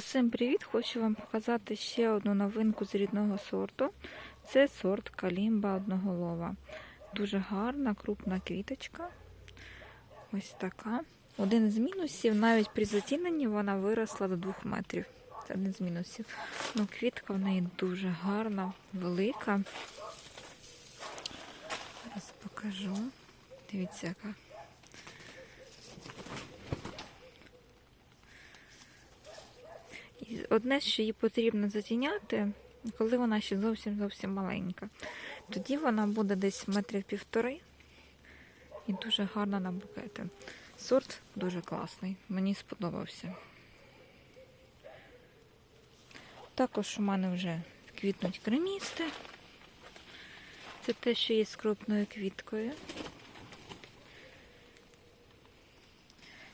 Усім привіт! Хочу вам показати ще одну новинку з рідного сорту. Це сорт Калімба одноголова. Дуже гарна, крупна квіточка. Ось така. Один з мінусів, навіть при затіненні вона виросла до 2 метрів. Це один з мінусів. Ну, квітка в неї дуже гарна, велика. Зараз покажу. Дивіться, яка. І Одне, що її потрібно затіняти, коли вона ще зовсім зовсім маленька. Тоді вона буде десь метрів півтори і дуже гарна на букети. Сорт дуже класний, мені сподобався. Також у мене вже квітнуть кремісти. Це те, що є з крупною квіткою.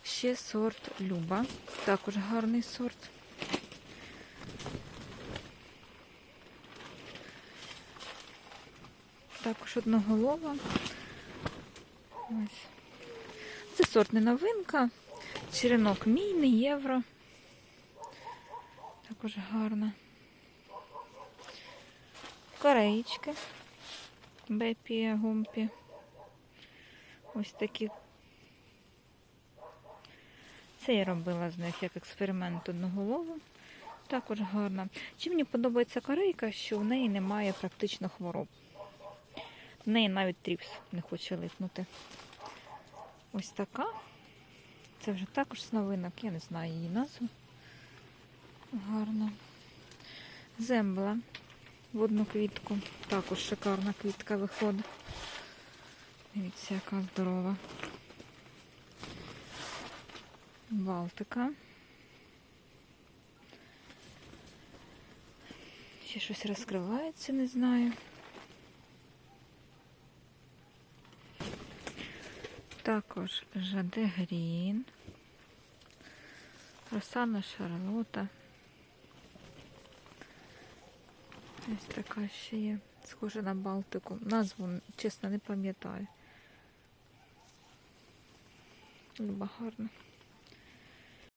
Ще сорт Люба, також гарний сорт. Також одноголова. Ось. Це сорт новинка. Черенок мійний, євро. Також гарна. Кореєчки. Бепі, гумпі. Ось такі. Це я робила з них як експеримент одноголову. Також гарна. Чим мені подобається корейка, що в неї немає практично хвороб. В неї навіть тріпс не хоче липнути. Ось така. Це вже також з новинок, я не знаю її назву. Гарно. Зембла в одну квітку. Також шикарна квітка виходить. Дивіться, яка здорова. Балтика. Ще щось розкривається, не знаю. Також Жаде Грін, Росана Шарлота. Ось така ще є, схожа на Балтику. Назву, чесно, не пам'ятаю. Люба гарна.